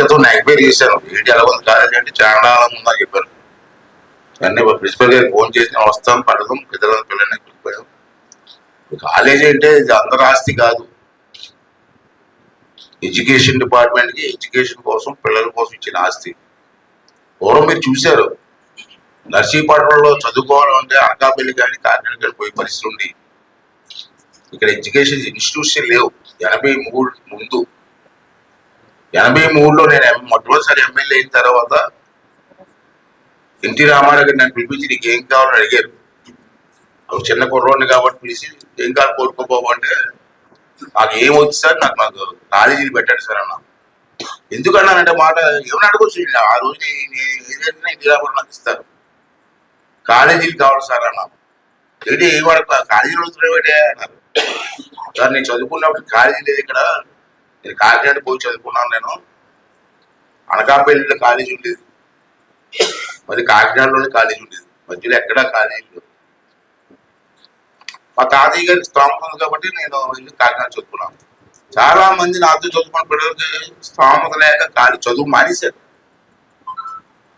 క్రితం ఎంక్వైరీ చేశాను ఏంటి ఎలా ఉంది కాలేజ్ అంటే చాలా ఉందని చెప్పారు. అన్నీ ప్రిన్సిపల్ గారికి ఫోన్ చేసి నేను వస్తాం పడదాం ఇద్దరు పిల్లల్ని వెళ్ళిపోయాం కాలేజీ అంటే ఇది అందరి ఆస్తి కాదు. ఎడ్యుకేషన్ డిపార్ట్మెంట్కి ఎడ్యుకేషన్ కోసం పిల్లల కోసం ఇచ్చిన ఆస్తి. పూర్వం మీరు చూశారు. నర్సీపట్నంలో చదువుకోవాలంటే అనకాపల్లి కానీ కాకినాడ కానీ పోయే పరిస్థితి ఉంది ఇక్కడ ఎడ్యుకేషన్ ఇన్స్టిట్యూషన్ లేవు. ఎనభై మూడు ముందు ఎనభై మూడులో నేను మొట్టమొదటిసారి ఎమ్మెల్యే అయిన తర్వాత ఎన్టీ రామారావు గారు నన్ను పిలిపించి నీకు ఏం కావాలని అడిగారు. ఒక చిన్న కుర్రోడిని కాబట్టి పిలిచి ఏం కావాలి కోరుకోబాబు నాకు ఏం వచ్చి సార్? నాకు నాకు కాలేజీలు పెట్టాడు సార్ అన్న ఎందుకన్నానంటే మాట ఏమైనా అడగొచ్చు? ఆ రోజు నేను ఏదైనా ఎన్టీ రామారావు నాకు ఇస్తారు. కాలేజీలు కావాలి సార్ అన్నా ఏంటి? వాడు కాలేజీలు వస్తున్నాయి అన్నారు. సార్ నేను చదువుకున్నప్పుడు కాలేజీ లేదు ఇక్కడ. నేను కాకినాడ పోయి చదువుకున్నాను నేను. అనకాపల్లిలో కాలేజీ ఉండేది. మరి కాకినాడలోనే కాలేజీ ఉండేది. మధ్యలో ఎక్కడా కాలేజీ మా తాతయ్య గారికి స్థామత ఉంది కాబట్టి నేను వెళ్ళి కాకినాడ చదువుకున్నాను. చాలా మంది నాతో చదువుకున్న పిల్లలకి స్థామత లేక కాలి చదువు మానేశారు.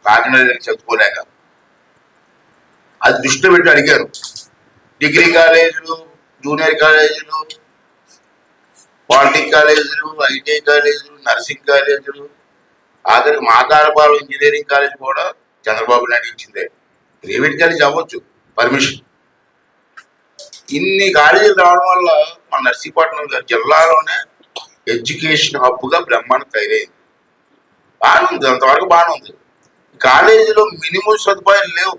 కాకినాడ చదువుకోలేక. అది దృష్టిలో పెట్టి అడిగారు. డిగ్రీ కాలేజీలు జూనియర్ కాలేజీలు పాలిటెక్ కాలేజీలు ఐటీఐ కాలేజీలు నర్సింగ్ కాలేజీలు ఆఖరికి మాకారపాలెం ఇంజనీరింగ్ కాలేజ్ కూడా చంద్రబాబు నాయుడు ఇచ్చిందే ప్రైవేట్ కాలేజ్ అవ్వచ్చు పర్మిషన్. ఇన్ని కాలేజీలు రావడం వల్ల మన నర్సీపట్నం గారి జిల్లాలోనే ఎడ్యుకేషన్ హబ్గా బ్రహ్మాండం తయారైంది. బాగానే ఉంది అంతవరకు బాగానే ఉంది కాలేజీలో మినిమం సదుపాయాలు లేవు.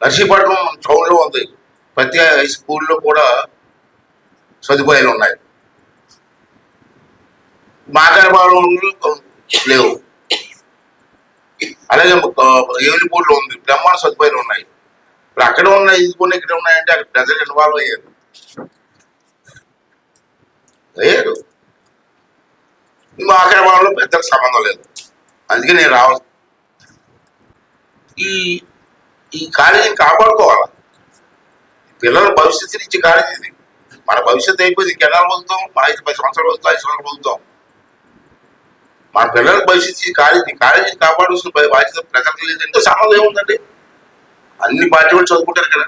నర్సీపట్నం టౌన్లో ఉంది. ప్రతి హై స్కూల్లో కూడా సదుపాయాలు ఉన్నాయి. మాకారపాలెంలో లేవు. అలాగే ఏలిపూడిలో ఉంది. బ్రహ్మాండ సదుపాయాలు ఉన్నాయి. ఇప్పుడు అక్కడ ఉన్నాయి ఇది కొన్ని ఇక్కడ ఉన్నాయంటే అక్కడ ప్రజలు ఇన్వాల్వ్ అయ్యారు. అయ్యారు. మా ఆక్రమణలో పెద్దలకు సంబంధం లేదు. అందుకే నేను రావాలి. ఈ ఈ కాలేజీని కాపాడుకోవాలి? పిల్లల భవిష్యత్తు ఇచ్చే కాలేజీ ఇది మన భవిష్యత్తు అయిపోయింది. ఇంకెన్నాళ్ళు పొందుతాం మా ఐదు పది సంవత్సరాలు వస్తాం ఐదు సంవత్సరాలు పొందుతాం మన పిల్లల భవిష్యత్తు ఈ కాలేజీ కాలేజీని కాపాడుకున్న బాధ్యత ప్రజలకు లేదు ఎంతో సంబంధం ఏముందండి? అన్ని పార్టీ వాళ్ళు చదువుకుంటారు ఇక్కడ.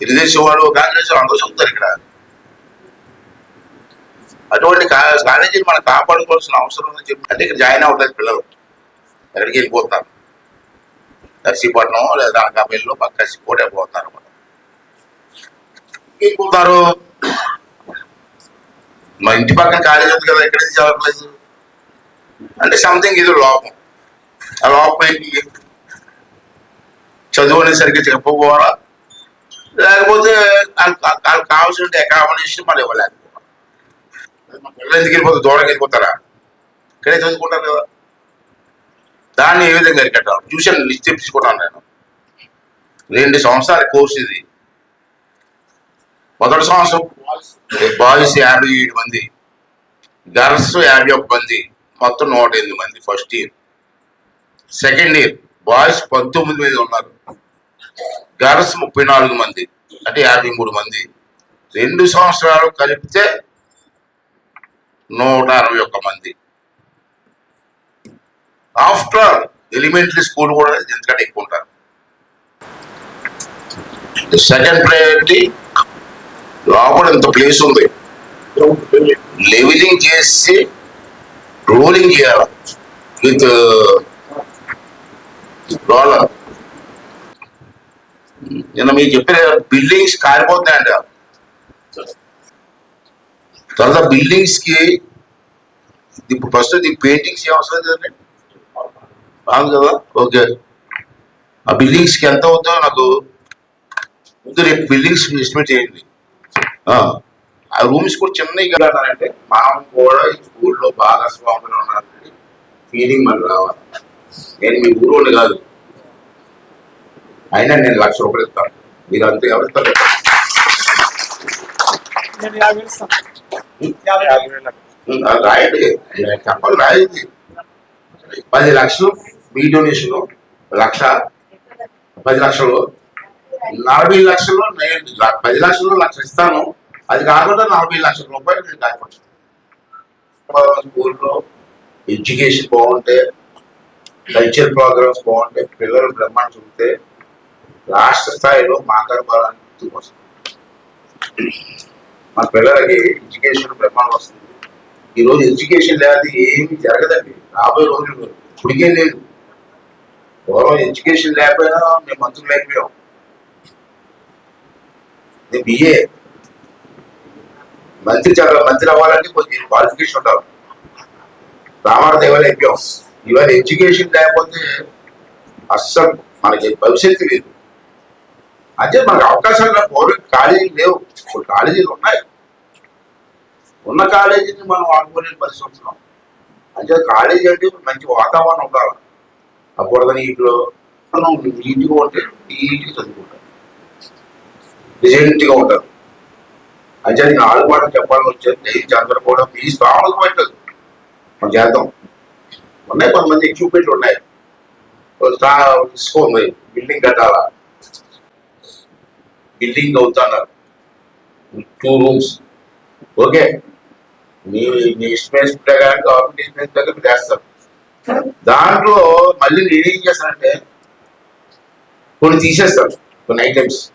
తెలుగుదేశం వాళ్ళు కాంగ్రెస్ వాళ్ళు అందరూ చదువుతారు ఇక్కడ. అటువంటి కా- కాలేజీని మనం కాపాడుకోవాల్సిన అవసరం ఉందని చెప్పి అంటే ఇక్కడ జాయిన్ అవుతారు పిల్లలు. ఎక్కడికి వెళ్ళిపోతున్నారు నర్సీపట్నం లేదా అనకాపల్లిలో పక్క కోటే పోతున్నారు పోతారు మా ఇంటి పక్కన ఖాళీ ఉంది కదా ఎక్కడ నుంచి చదవట్లేదు అంటే సంథింగ్ ఇది లోపం. ఆ లోపం ఏంటి? చదువు అనేసరికి సరిగ్గా లేకపోతే వాళ్ళకి వాళ్ళకి కావాల్సిన అకామిడేషన్ మనం ఇవ్వలేకపోవడం. మా పిల్లలు ఎందుకు వెళ్ళిపోతారు దూరంగా వెళ్ళిపోతారా? ఇక్కడే చదువుకుంటారు కదా. దాన్ని ఏ విధంగా అరికట్టాలి? ట్యూషన్ లిస్ట్ తెప్పించుకున్నాను నేను. రెండు సంవత్సరాల కోర్స్ ఇది. మొదటి సంవత్సరం బాయ్స్ యాభై ఏడు మంది గర్ల్స్ యాభై ఒక్క మంది మొత్తం నూట ఎనిమిది మంది first year second year boys పంతొమ్మిది మంది ఉన్నారు గర్ల్స్ ముప్పై నాలుగు మంది అంటే యాభై మూడు మంది. రెండు సంవత్సరాలు కలిపితే నూట అరవై ఒక్క మంది. ఆఫ్టర్ ఎలిమెంటరీ స్కూల్ కూడా ఎందుకంటే ఎక్కువ ఉంటారు. సెకండ్ ప్రయారిటీ లోపల ఇంత ప్లేస్ ఉంది. లెవెలింగ్ చేసి రోలింగ్ చేయాలి. విత్ రోలర్ నిన్న మీకు చెప్పిన బిల్డింగ్స్ కారిపోతున్నాయండి తర్వాత బిల్డింగ్స్కి ఇప్పుడు ప్రస్తుతం ఈ పెయింటింగ్స్ ఏం అవసరం లేదండి బాగుంది కదా? ఓకే. ఆ బిల్డింగ్స్కి ఎంత అవుతుందో నాకు ముందు రేపు బిల్డింగ్స్ ఎస్టిమేట్ చేయండి. ఆ రూమ్స్ కూడా చిన్నవి కదా అంటే మనం కూడా ఈ స్కూల్లో భాగస్వాములు ఉన్నారంటే ఫీలింగ్ మనకు రావాలి. నేను మీ ఊరోని కాదు. అయినా నేను లక్ష రూపాయలు ఇస్తాను. మీరు అంతే ఎవరు ఇస్తారు నేను యాభై ఇస్తాను. యాభై యాభై వేలకు ఉమ్, అది రాయండి. చెప్పాలి రాయండి. పది లక్షలు మీ డొనేషన్ లక్ష పది లక్షలు నలభై లక్షలు నేను పది లక్షలు లక్ష ఇస్తాను. అది కాకుండా నలభై లక్షల రూపాయలు నేను దాచిపెట్టాను స్కూల్లో ఎడ్యుకేషన్ బాగుంటే కల్చర్ ప్రోగ్రామ్స్ బాగుంటే పిల్లలు బ్రహ్మాండం చూస్తే రాష్ట్ర స్థాయిలో మాట్లాడబాలని గుర్తుకు మా పిల్లలకి ఎడ్యుకేషన్ బ్రహ్మాండం వస్తుంది. ఈరోజు ఎడ్యుకేషన్ లేదా ఏమీ జరగదండి. రాబోయే రోజులు ఇప్పటికే లేదు. పూర్వం ఎడ్యుకేషన్ లేకపోయినా మేము మంత్రులు అయిపోయాం నేను బిఏ మంత్రి చదవ మంత్రి అవ్వాలంటే కొంచెం క్వాలిఫికేషన్ ఉండాలి. రామారావు దేవాలయం అయిపోయాం ఇవాళ ఎడ్యుకేషన్ లేకపోతే అస్సలు మనకి భవిష్యత్తు లేదు. అంటే మనకు అవకాశాలు లేవు. కాలేజీలు లేవు. ఇప్పుడు కాలేజీలు ఉన్నాయి. ఉన్న కాలేజీని మనం ఆడుకోలేని పరిస్థితి ఉంటున్నాం అంటే కాలేజీ అంటే మంచి వాతావరణం ఉండాలి. అప్పుడు నీటిలో మనం నీట్గా ఉంటే నీట్గా చదువుకుంటాం. గా ఉంటారు. అయితే నేను ఆడు కూడా చెప్పాలని వచ్చాను నేను అందరూ కూడా మీ స్థానం పెట్టదు మనం చేద్దాం. ఉన్నాయి కొంతమంది ఎక్విప్మెంట్లు ఉన్నాయి. తీసుకోండి. బిల్డింగ్ కట్టాలా? బిల్డింగ్ అవుతున్నారు. Two rooms. ఓకే. మీ మీ ఇన్స్ట్రుమెంట్స్ ప్రకారం గవర్నమెంట్ ఇన్స్ట్రుమెంట్స్ ప్రకారం చేస్తారు దాంట్లో మళ్ళీ నేను ఏం చేస్తానంటే కొన్ని తీసేస్తాను. కొన్ని ఐటమ్స్